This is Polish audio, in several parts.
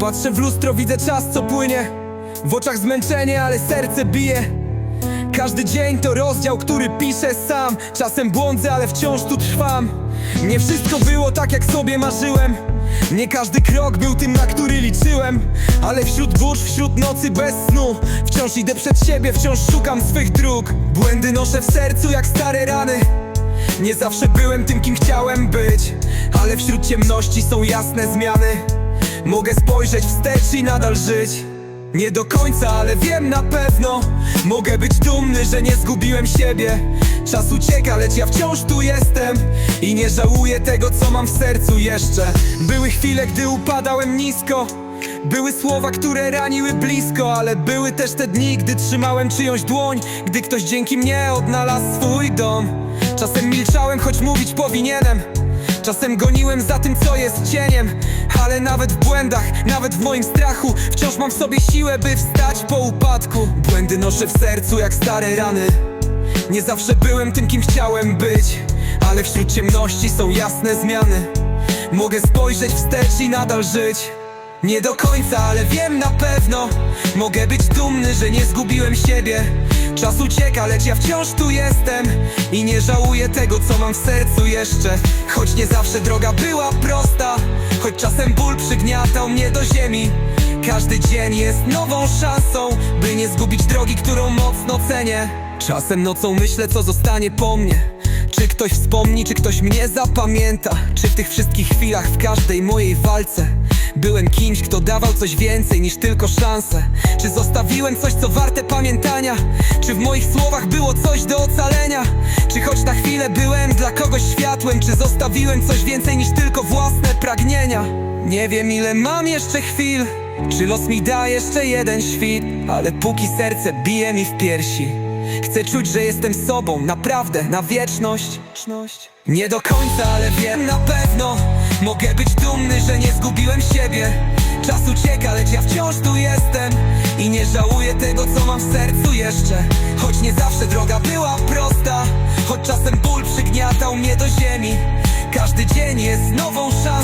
Patrzę w lustro, widzę czas co płynie. W oczach zmęczenie, ale serce bije. Każdy dzień to rozdział, który piszę sam. Czasem błądzę, ale wciąż tu trwam. Nie wszystko było tak, jak sobie marzyłem. Nie każdy krok był tym, na który liczyłem. Ale wśród burz, wśród nocy bez snu. Wciąż idę przed siebie, wciąż szukam swych dróg. Błędy noszę w sercu jak stare rany Nie zawsze byłem tym, kim chciałem być Ale wśród ciemności są jasne zmiany. Mogę spojrzeć wstecz i nadal żyć. Nie do końca, ale wiem na pewno. Mogę być dumny, że nie zgubiłem siebie. Czas ucieka, lecz ja wciąż tu jestem. I nie żałuję tego, co mam w sercu jeszcze. Były chwile, gdy upadałem nisko były słowa, które raniły blisko, ale były też te dni, gdy trzymałem czyjąś dłoń. Gdy ktoś dzięki mnie odnalazł swój dom. Czasem milczałem, choć mówić powinienem. Czasem goniłem za tym, co jest cieniem. Ale nawet w błędach, nawet w moim strachu Wciąż mam w sobie siłę, by wstać po upadku. Błędy noszę w sercu jak stare rany. Nie zawsze byłem tym, kim chciałem być Ale wśród ciemności są jasne zmiany. Mogę spojrzeć wstecz i nadal żyć nie do końca, ale wiem na pewno. Mogę być dumny, że nie zgubiłem siebie. Czas ucieka, lecz ja wciąż tu jestem. I nie żałuję tego, co mam w sercu jeszcze. Choć nie zawsze droga była prosta. Choć czasem ból przygniatał mnie do ziemi. Każdy dzień jest nową szansą By nie zgubić drogi, którą mocno cenię. Czasem nocą myślę, co zostanie po mnie. Czy ktoś wspomni, czy ktoś mnie zapamięta? Czy w tych wszystkich chwilach, w każdej mojej walce Byłem kimś, kto dawał coś więcej niż tylko szanse. Czy zostawiłem coś, co warte pamiętania? Czy w moich słowach było coś do ocalenia? Czy choć na chwilę byłem dla kogoś światłem? Czy zostawiłem coś więcej niż tylko własne pragnienia? Nie wiem ile mam jeszcze chwil. Czy los mi da jeszcze jeden świt? Ale póki serce bije mi w piersi Chcę czuć, że jestem sobą, naprawdę, na wieczność. Nie do końca, ale wiem na pewno. Mogę być dumny, że nie zgubiłem siebie. Czas ucieka, lecz ja wciąż tu jestem. I nie żałuję tego, co mam w sercu jeszcze. Choć nie zawsze droga była prosta. Choć czasem ból przygniatał mnie do ziemi. Każdy dzień jest nową szansą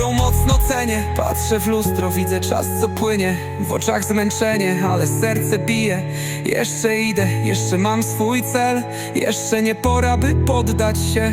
którą mocno cenię. Patrzę w lustro, widzę czas co płynie. W oczach zmęczenie, ale serce bije. Jeszcze idę, jeszcze mam swój cel. Jeszcze nie pora by poddać się